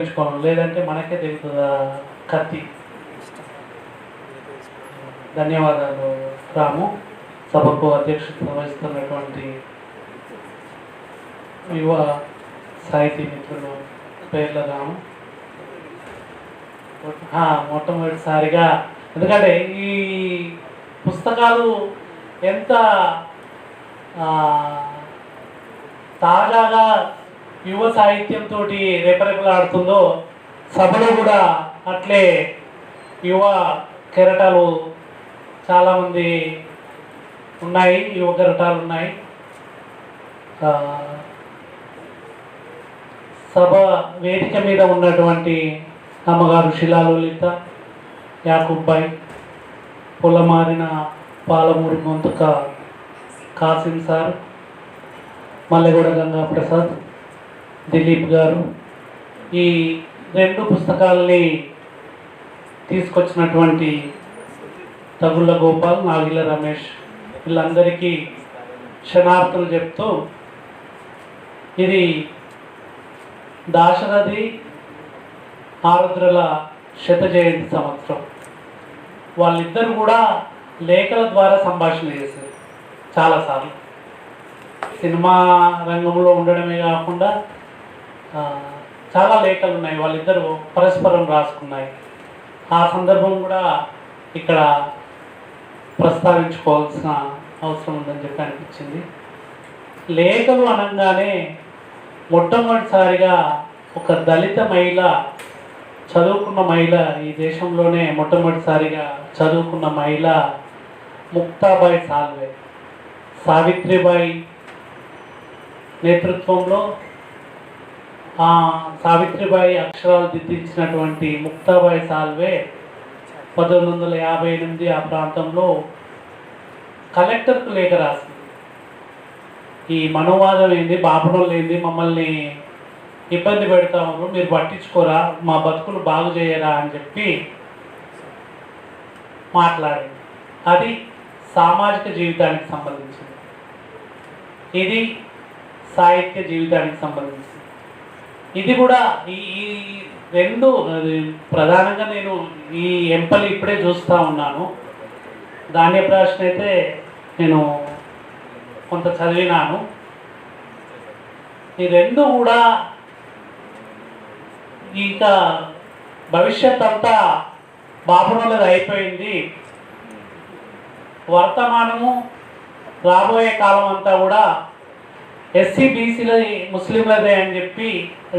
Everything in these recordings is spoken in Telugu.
తెచ్చుకోవాలి లేదంటే మనకే తెలుస్తుంది కత్తి? ధన్యవాదాలు రాము. సభకు అధ్యక్షత వహిస్తున్నటువంటి యువ సాహితీ మిత్రులు పేర్ల రాము. మొట్టమొదటిసారిగా ఎందుకంటే ఈ పుస్తకాలు ఎంత తాజాగా యువ సాహిత్యంతో రెపరెపలాడుతుందో సభలో కూడా అట్లే యువ కెరటాలు చాలామంది ఉన్నాయి యువ కెరటాలు ఉన్నాయి. సభ వేదిక మీద ఉన్నటువంటి అమ్మగారు శిలాలోలిత యాకుబ్బాయి పొలమారిన పాలమూరు గొంతుక కాసిం సార్ మల్లెగూడ గంగా ప్రసాద్ దిలీప్ గారు ఈ రెండు పుస్తకాలని తీసుకొచ్చినటువంటి తగుళ్ళ గోపాల్ నాగిల రమేష్ వీళ్ళందరికీ క్షణార్థులు చెప్తూ ఇది దాశరథి ఆరుద్రల శత జయంతి సంవత్సరం. వాళ్ళిద్దరు కూడా లేఖల ద్వారా సంభాషణ చేశారు చాలాసార్లు సినిమా రంగంలో ఉండడమే కాకుండా చాలా లేఖలు ఉన్నాయి. వాళ్ళిద్దరూ పరస్పరం రాసుకున్నాయి. ఆ సందర్భం కూడా ఇక్కడ ప్రస్తావించుకోవాల్సిన అవసరం ఉందని చెప్పి అనిపించింది. లేఖలు అనగానే మొట్టమొదటిసారిగా ఒక దళిత మహిళ చదువుకున్న మహిళ ఈ దేశంలోనే మొట్టమొదటిసారిగా చదువుకున్న మహిళ ముక్తాబాయి సాల్వే. సావిత్రిబాయి నేతృత్వంలో సావిత్రిబాయి అక్షరాలు దిద్దించినటువంటి ముక్తాబాయి సాల్వే పంతొమ్మిది వందల యాభై ఎనిమిది ఆ ప్రాంతంలో కలెక్టర్కు లేఖ రాసింది. ఈ మనోవాదం ఏంది బాపనోళ్ళు ఏంది మమ్మల్ని ఇబ్బంది పెడతాము మీరు పట్టించుకోరా మా బతుకులు బాగు చేయరా అని చెప్పి మాట్లాడింది. అది సామాజిక జీవితానికి సంబంధించింది. ఇది సాహిత్య జీవితానికి సంబంధించింది. ఇది కూడా ఈ రెండు ప్రధానంగా నేను ఈ ఎంపలు ఇప్పుడే చూస్తూ ఉన్నాను. ధాన్యప్రాశన అయితే నేను కొంత చదివినాను. ఈ రెండు కూడా ఇక భవిష్యత్ అంతా బాపునోళ్ళది అయిపోయింది. వర్తమానము రాబోయే కాలం అంతా కూడా ఎస్సీ బీసీలది ముస్లింలదే అని చెప్పి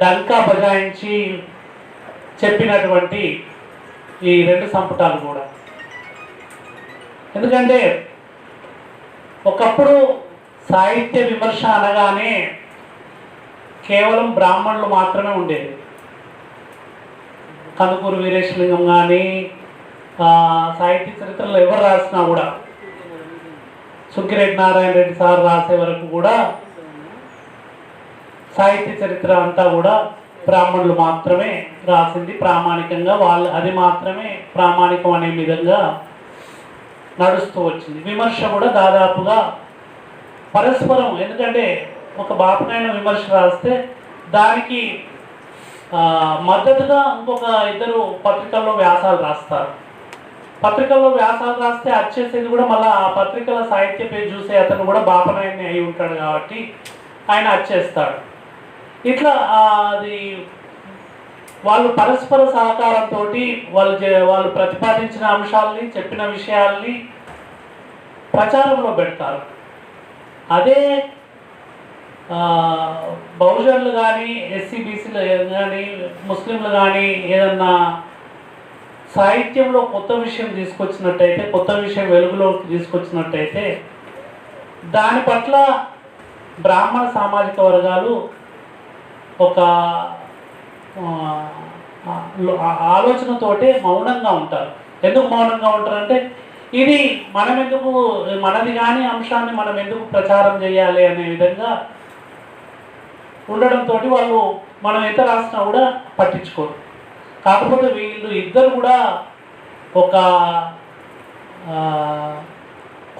డంకా బజాయించి చెప్పినటువంటి ఈ రెండు సంపుటాలు కూడా. ఎందుకంటే ఒకప్పుడు సాహిత్య విమర్శ అనగానే కేవలం బ్రాహ్మణులు మాత్రమే ఉండేది. కందుకూరు వీరేశలింగం కానీ సాహిత్య చరిత్రలో ఎవరు రాసినా కూడా సుక్కిరెడ్డి నారాయణ రెడ్డి సార్ రాసే వరకు కూడా సాహిత్య చరిత్ర అంతా కూడా బ్రాహ్మణులు మాత్రమే రాసింది. ప్రామాణికంగా వాళ్ళు అది మాత్రమే ప్రామాణికం అనే విధంగా నడుస్తూ వచ్చింది. విమర్శ కూడా దాదాపుగా పరస్పరం ఎందుకంటే ఒక బాపనైన విమర్శ రాస్తే దానికి మద్దతుగా ఇంకొక ఇద్దరు పత్రికల్లో వ్యాసాలు రాస్తారు. పత్రికల్లో వ్యాసాలు రాస్తే వచ్చేసేది కూడా మళ్ళీ ఆ పత్రికల సాహిత్య పేజ్ చూసే అతను కూడా బాపనాయన్ని అయి ఉంటాడు కాబట్టి ఆయన వచ్చేస్తాడు ఇట్లా అది వాళ్ళు పరస్పర సహకారంతో వాళ్ళు చే- వాళ్ళు ప్రతిపాదించిన అంశాలని చెప్పిన విషయాల్ని ప్రచారంలో పెడతారు. అదే ఆ, బహుజనులు కానీ ఎస్సీ బీసీలు కానీ ముస్లింలు కానీ ఏదన్నా సాహిత్యంలో కొత్త విషయం తీసుకొచ్చినట్టయితే కొత్త విషయం వెలుగులోకి తీసుకొచ్చినట్టయితే దాని పట్ల బ్రాహ్మణ సామాజిక వర్గాలు ఒక ఆలోచనతోటే మౌనంగా ఉంటారు. ఎందుకు మౌనంగా ఉంటారంటే ఇది మనం ఎందుకు మనది కాని అంశాన్ని మనం ఎందుకు ప్రచారం చేయాలి అనే విధంగా ఉండడంతో వాళ్ళు మనం ఎంత రాసినా కూడా పట్టించుకోరు. కాకపోతే వీళ్ళు ఇద్దరు కూడా ఒక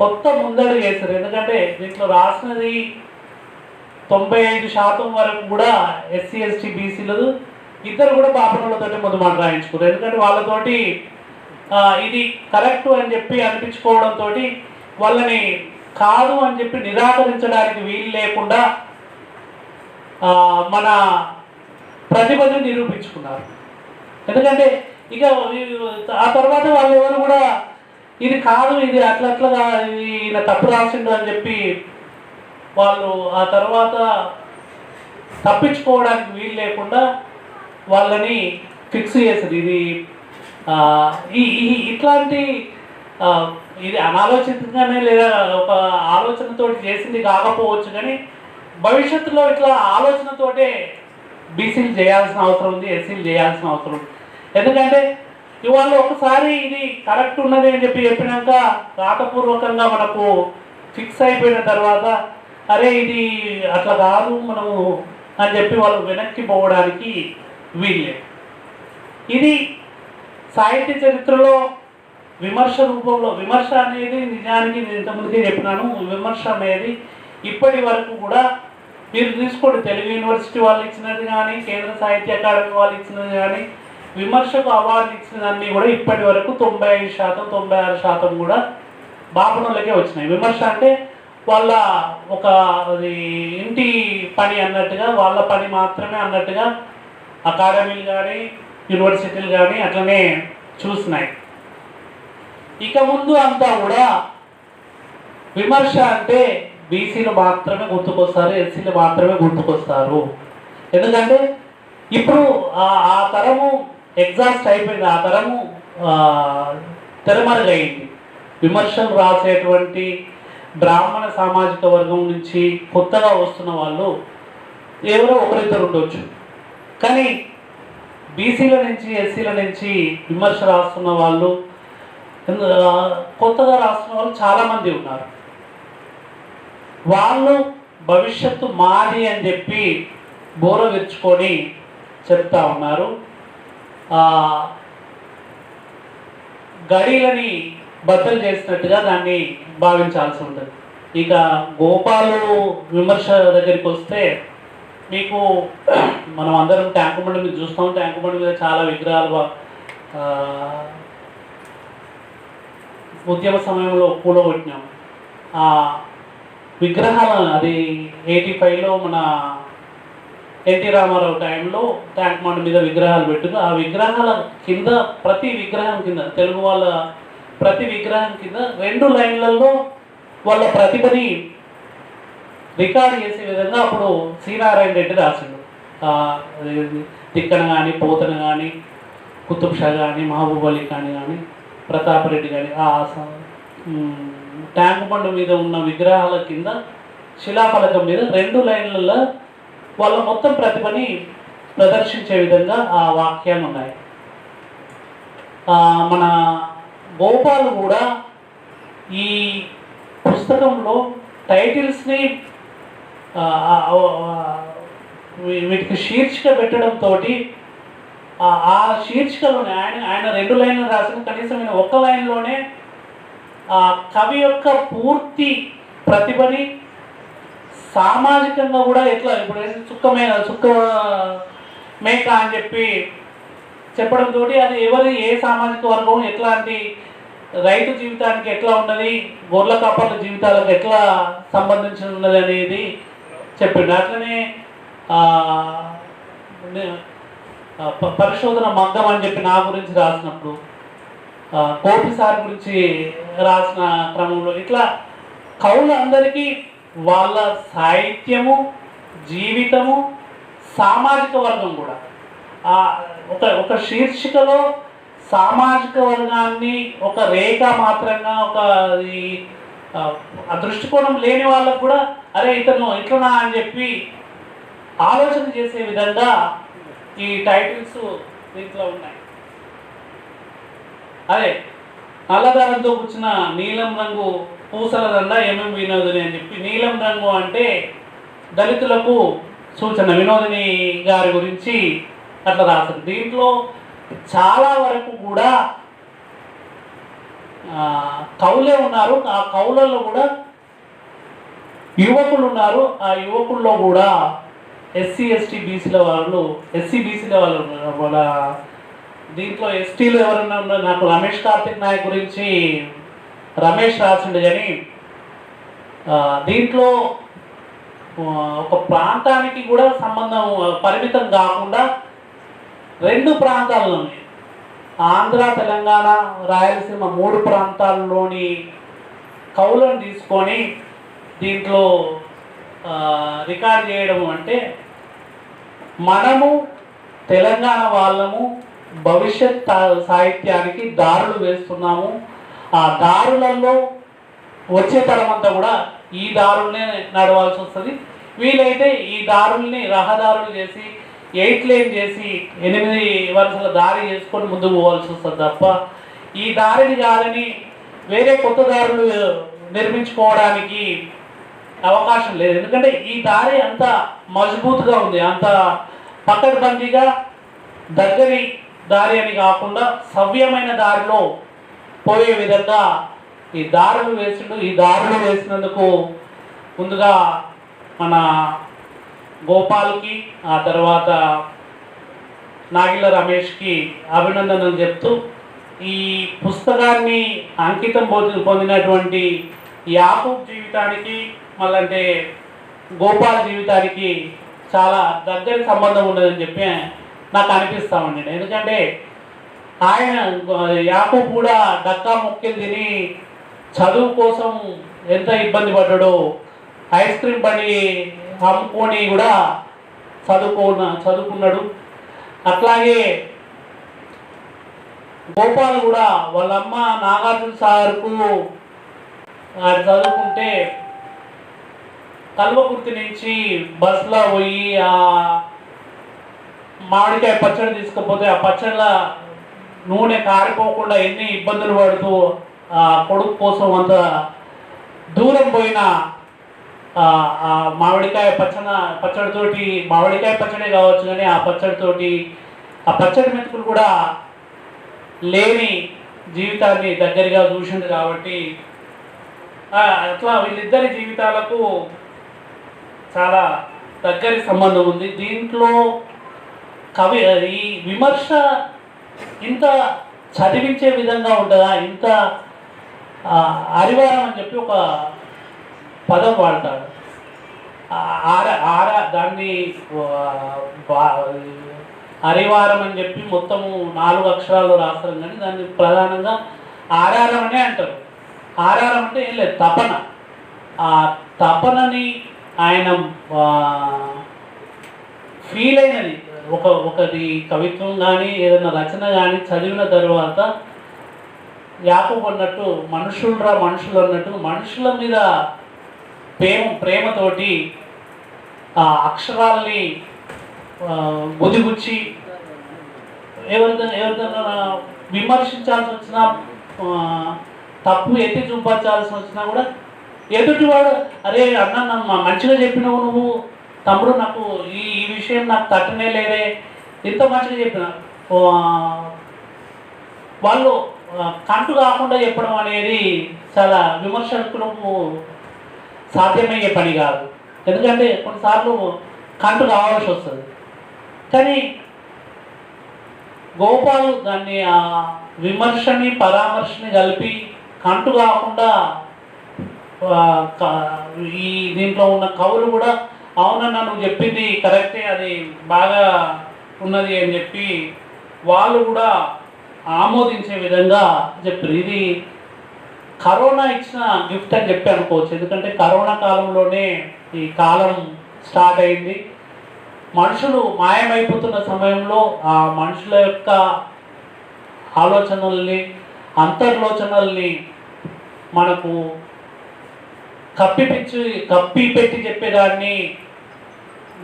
కొత్త ముందడుగు వేశారు. ఎందుకంటే దీంట్లో రాసినది తొంభై ఐదు శాతం వరకు కూడా ఎస్సీ ఎస్టీ బీసీలు ఇద్దరు కూడా బాపనులతోటి ముందు మాట ఎందుకంటే వాళ్ళతోటి ఇది కరెక్ట్ అని చెప్పి అనిపించుకోవడంతో వాళ్ళని కాదు అని చెప్పి నిరాకరించడానికి వీలు లేకుండా మన ప్రతిభను నిరూపించుకున్నారు. ఎందుకంటే ఇక ఆ తర్వాత వాళ్ళు ఎవరు కూడా ఇది కాదు ఇది అట్లా అట్లా ఈయన తప్పు రాసిండు అని చెప్పి వాళ్ళు ఆ తర్వాత తప్పించుకోవడానికి వీలు లేకుండా వాళ్ళని ఫిక్స్ చేసింది ఇది ఈ ఇట్లాంటి ఇది అనాలోచితంగానే లేదా ఒక ఆలోచనతో చేసింది కాకపోవచ్చు కానీ భవిష్యత్తులో ఇట్లా ఆలోచనతోటే బీసీలు చేయాల్సిన అవసరం ఉంది ఎస్సీలు చేయాల్సిన అవసరం ఉంది. ఎందుకంటే ఇవాళ ఒకసారి ఇది కరెక్ట్ ఉన్నది అని చెప్పి చెప్పినాక రాతపూర్వకంగా మనకు ఫిక్స్ అయిపోయిన తర్వాత అరే ఇది అట్లా కాదు మనము అని చెప్పి వాళ్ళు వెనక్కి పోవడానికి వీల్లేదు. ఇది సాహిత్య చరిత్రలో విమర్శ రూపంలో విమర్శ అనేది నిజానికి నేను ఇంతకుముందుకే చెప్పినాను విమర్శ అనేది ఇప్పటి వరకు కూడా మీరు తీసుకోండి. తెలుగు యూనివర్సిటీ వాళ్ళు ఇచ్చినది కానీ కేంద్ర సాహిత్య అకాడమీ వాళ్ళు ఇచ్చినది కానీ విమర్శకు అవార్డు ఇచ్చినవన్నీ కూడా ఇప్పటి వరకు తొంభై ఐదు శాతం తొంభై ఆరు శాతం కూడా బాపనులకే వచ్చినాయి. విమర్శ అంటే వాళ్ళ ఒక అది ఇంటి పని అన్నట్టుగా వాళ్ళ పని మాత్రమే అన్నట్టుగా అకాడమీలు కానీ యూనివర్సిటీలు కానీ అట్లనే చూసినాయి ఇక ముందు అంతా కూడా విమర్శ అంటే బీసీలు మాత్రమే గుర్తుకొస్తారు ఎస్సీలు మాత్రమే గుర్తుకొస్తారు. ఎందుకంటే ఇప్పుడు ఆ తరము ఎగ్జాస్ట్ అయిపోయింది ఆ తరము తెరమరుగైంది విమర్శలు రాసేటువంటి బ్రాహ్మణ సామాజిక వర్గం నుంచి కొత్తగా వస్తున్న వాళ్ళు ఎవరో ఒకరిద్దరు ఉండొచ్చు. కానీ బీసీల నుంచి ఎస్సీల నుంచి విమర్శ రాస్తున్న వాళ్ళు కొత్తగా రాస్తున్న వాళ్ళు చాలామంది ఉన్నారు. వాళ్ళు భవిష్యత్తు మాది అని చెప్పి బోర విరుచుకొని చెప్తా ఉన్నారు. గడీలని బద్దలు చేసినట్టుగా దాన్ని భావించాల్సి ఉంటుంది. ఇక గోపాలు విమర్శ దగ్గరికి వస్తే మీకు మనం అందరం ట్యాంకు బండి మీద చూస్తాం. ట్యాంకు బండి మీద చాలా విగ్రహాలు ఉద్యమ సమయంలో కూలగొట్టినాం ఆ విగ్రహాలను అది ఎయిటీ ఫైవ్లో మన ఎన్టీ రామారావు టైంలో ట్యాంక్ బండి మీద విగ్రహాలు పెట్టుకు ఆ విగ్రహాల కింద ప్రతి విగ్రహం కింద తెలుగు వాళ్ళ ప్రతి విగ్రహం కింద రెండు లైన్లలో వాళ్ళ ప్రతిభని రికార్డ్ చేసే విధంగా అప్పుడు శ్రీనారాయణ రెడ్డి రాసిండు. తిక్కన కానీ పోతన కానీ కుతుబ్ షా కానీ మహబూబ్ అలీ కానీ కానీ ప్రతాప్ రెడ్డి కానీ ఆ స- ట్యాంక్ బండ్ మీద ఉన్న విగ్రహాల కింద శిలాఫలకం మీద రెండు లైన్లలో వాళ్ళ మొత్తం ప్రతిభని ప్రదర్శించే విధంగా ఆ వాక్యాలు ఉన్నాయి. మన గోపాల్ కూడా ఈ పుస్తకంలో టైటిల్స్ని వీటికి శీర్షిక పెట్టడంతో ఆ శీర్షికలోనే ఆయన ఆయన రెండు లైన్లు రాసిన కనీసం ఆయన ఒక్క లైన్లోనే ఆ కవి యొక్క పూర్తి ప్రతిభని సామాజికంగా కూడా ఎట్లా ఇప్పుడు సుఖమైన సుఖ మేక అని చెప్పి చెప్పడంతో అది ఎవరి ఏ సామాజిక వర్గం ఎట్లాంటి రైతు జీవితానికి ఎట్లా ఉన్నది? గొర్రెల కాపర్ల జీవితాలకు ఎట్లా సంబంధించి ఉన్నది అనేది చెప్పిండు. అట్లనే పరిశోధన మగ్గం అని చెప్పి నా గురించి రాసినప్పుడు ఆ, కోటి సార్ గురించి రాసిన క్రమంలో ఇట్లా కవులందరికీ వాళ్ళ సాహిత్యము జీవితము సామాజిక వర్గం కూడా. ఒక ఒక శీర్షికలో సామాజిక వర్గాన్ని ఒక రేఖ మాత్రంగా ఒక ఆ, దృష్టికోణం లేని వాళ్ళకు కూడా అరే ఇతను ఇట్లనా అని చెప్పి ఆలోచన చేసే విధంగా ఈ టైటిల్స్ దీంట్లో ఉన్నాయి. అదే నల్లదారంతో కూర్చున్న నీలం రంగు పూసల దండ ఎంఎం వినోదిని అని చెప్పి నీలం రంగు అంటే దళితులకు సూచన వినోదిని గారి గురించి అట్లా రాశారు దీంట్లో చాలా వరకు కూడా కౌలే కవులే ఉన్నారు. ఆ కవులలో కూడా యువకులు ఉన్నారు. ఆ యువకుల్లో కూడా ఎస్సీ ఎస్టీ బీసీల వాళ్ళు ఎస్సీ బీసీల వాళ్ళు ఉన్నారు. వాళ్ళ దీంట్లో ఎస్టీలు ఎవరన్నా ఉన్నారు? నాకు రమేష్ కార్తిక్ నాయక్ గురించి రమేష్ రాసిండు కానీ దీంట్లో ఒక ప్రాంతానికి కూడా సంబంధం పరిమితం కాకుండా రెండు ప్రాంతాల్లోని. ఆంధ్ర తెలంగాణ రాయలసీమ మూడు ప్రాంతాల్లోని కవులను తీసుకొని దీంట్లో రికార్డ్ చేయడం అంటే మనము తెలంగాణ వాళ్ళము భవిష్యత్ సాహిత్యానికి దారులు వేస్తున్నాము. ఆ దారులలో వచ్చే తరం అంతా కూడా ఈ దారుల్నే నడవాల్సి వస్తుంది. వీలైతే ఈ దారుల్ని రహదారులు చేసి ఎయిట్ లేన్ చేసి ఎనిమిది వరుసల దారి చేసుకొని ముందుకు పోవాల్సి వస్తుంది తప్ప ఈ దారిని కాదని వేరే కొత్త దారులు నిర్మించుకోవడానికి అవకాశం లేదు. ఎందుకంటే ఈ దారి అంత మజబూత్గా ఉంది. అంత పకడ్బందీగా దగ్గరి దారి అని కాకుండా సవ్యమైన దారిలో పోయే విధంగా ఈ దారులు వేసిండు. ఈ దారులు వేసినందుకు ముందుగా మన గోపాల్కి ఆ తర్వాత నాగిల రమేష్కి అభినందనలు చెప్తూ ఈ పుస్తకాన్ని అంకితం పొంది పొందినటువంటి యాకూబ్ జీవితానికి మళ్ళంటే గోపాల్ జీవితానికి చాలా దగ్గర సంబంధం ఉన్నదని చెప్పి నాకు అనిపిస్తామండి ఎందుకంటే ఆయన యాపు కూడా డక్కా ముక్కలు తిని చదువు కోసం ఎంత ఇబ్బంది పడ్డాడో ఐస్ క్రీమ్ బండి అమ్ముకొని కూడా చదువుకున్న చదువుకున్నాడు. అట్లాగే గోపాల్ కూడా వాళ్ళ అమ్మ నాగార్జున సాగర్కు ఆయన చదువుకుంటే కల్వకుర్తి నుంచి బస్సులో పోయి ఆ మామిడికాయ పచ్చడి తీసుకపోతే ఆ పచ్చళ్ళ నూనె కారిపోకుండా ఎన్ని ఇబ్బందులు పడుతూ ఆ కొడుకు కోసం అంత దూరం పోయిన మామిడికాయ పచ్చన పచ్చడితోటి మామిడికాయ పచ్చడే కావచ్చు కానీ ఆ పచ్చడితోటి ఆ పచ్చడి మెతుకులు కూడా లేని జీవితాన్ని దగ్గరగా చూసింది కాబట్టి అట్లా వీళ్ళిద్దరి జీవితాలకు చాలా దగ్గరి సంబంధం ఉంది. దీంట్లో కవి ఈ విమర్శ ఇంత చదివించే విధంగా ఉంటుందా? ఇంత అరివారం అని చెప్పి ఒక పదం వాడతాడు. ఆర ఆర దాన్ని అరివారం అని చెప్పి మొత్తము నాలుగు అక్షరాలు రాస్తారు కానీ దాన్ని ప్రధానంగా ఆరారం అనే అంటారు. ఆరారం అంటే ఏం లేదు తపన. ఆ తపనని ఆయన ఫీల్ అయినది. ఒక ఒకటి కవిత్వం కానీ ఏదైనా రచన కానీ చదివిన తర్వాత యాకూబ్ అన్నట్టు మనుషులరా మనుషులు అన్నట్టు మనుషుల మీద ప్రేమ ప్రేమతోటి ఆ అక్షరాల్ని ముదిగుచ్చి ఎవరిదైనా ఎవరిదైనా విమర్శించాల్సి వచ్చినా తప్పు ఎత్తి చూపించాల్సి వచ్చినా కూడా ఎదుటివాడు అరే అన్న నన్ను మంచిగా చెప్పినావు నువ్వు తమ్ముడు నాకు ఈ ఈ విషయం నాకు తట్టనే లేదే. ఇంత మంచిగా చెప్పిన వాళ్ళు కంటు కాకుండా చెప్పడం అనేది చాలా విమర్శకులకు సాధ్యమయ్యే పని కాదు. ఎందుకంటే కొన్నిసార్లు కంటు కావాల్సి వస్తుంది. కానీ గోపాల్ దాన్ని ఆ విమర్శని పరామర్శని కలిపి కంటు కాకుండా ఈ దీంట్లో ఉన్న కవులు కూడా అవునన్నా నువ్వు చెప్పింది కరెక్టే అది బాగా ఉన్నది అని చెప్పి వాళ్ళు కూడా ఆమోదించే విధంగా చెప్పారు. ఇది కరోనా ఇచ్చిన గిఫ్ట్ అని చెప్పి అనుకోవచ్చు. ఎందుకంటే కరోనా కాలంలోనే ఈ కాలం స్టార్ట్ అయింది. మనుషులు మాయమైపోతున్న సమయంలో ఆ మనుషుల యొక్క ఆలోచనల్ని అంతర్లోచనల్ని మనకు కప్పిపించి కప్పి పెట్టి చెప్పేదాన్ని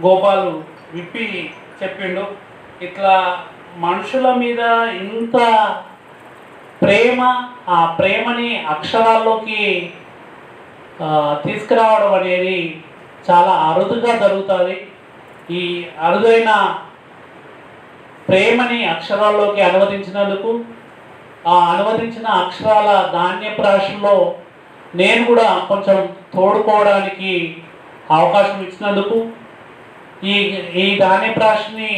గోపాలు విప్పి చెప్పిండు. ఇట్లా మనుషుల మీద ఇంత ప్రేమ ఆ ప్రేమని అక్షరాల్లోకి తీసుకురావడం అనేది చాలా అరుదుగా జరుగుతుంది. ఈ అరుదైన ప్రేమని అక్షరాల్లోకి అనువదించినందుకు ఆ అనువదించిన అక్షరాల ధాన్యపు రాశిలో నేను కూడా కొంచెం తోడుకోవడానికి అవకాశం ఇచ్చినందుకు ఈ ఈ ధాన్యప్రాశిని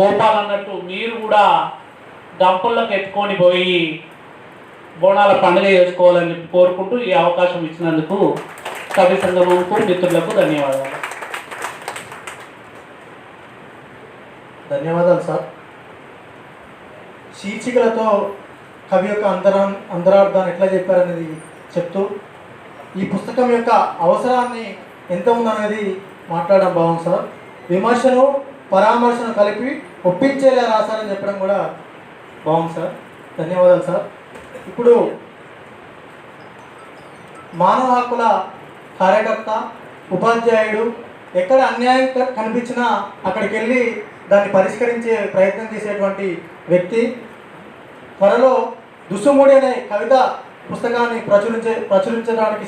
గోపాల్ అన్నట్టు మీరు కూడా డంపుల్లో ఎత్తుకొని పోయి బోనాల పండుగ చేసుకోవాలని చెప్పి కోరుకుంటూ ఈ అవకాశం ఇచ్చినందుకు కవి సంగమంకు మిత్రులకు ధన్యవాదాలు. ధన్యవాదాలు సార్. శీర్షికలతో కవి యొక్క అంతరా అంతరార్థాన్ని ఎట్లా చెప్పారనేది చెప్తూ ఈ పుస్తకం యొక్క అవసరాన్ని ఎంత ఉందనేది మాట్లాడడం బాగుంది సార్. విమర్శను పరామర్శను కలిపి ఒప్పించేలా రాశారని చెప్పడం కూడా బాగుంది సార్. ధన్యవాదాలు సార్. ఇప్పుడు మానవ హక్కుల కార్యకర్త ఉపాధ్యాయుడు ఎక్కడ అన్యాయం కనిపించినా అక్కడికి వెళ్ళి దాన్ని పరిష్కరించే ప్రయత్నం చేసేటువంటి వ్యక్తి. త్వరలో దుస్సుమూడి అనే కవిత పుస్తకాన్ని ప్రచురించే ప్రచురించడానికి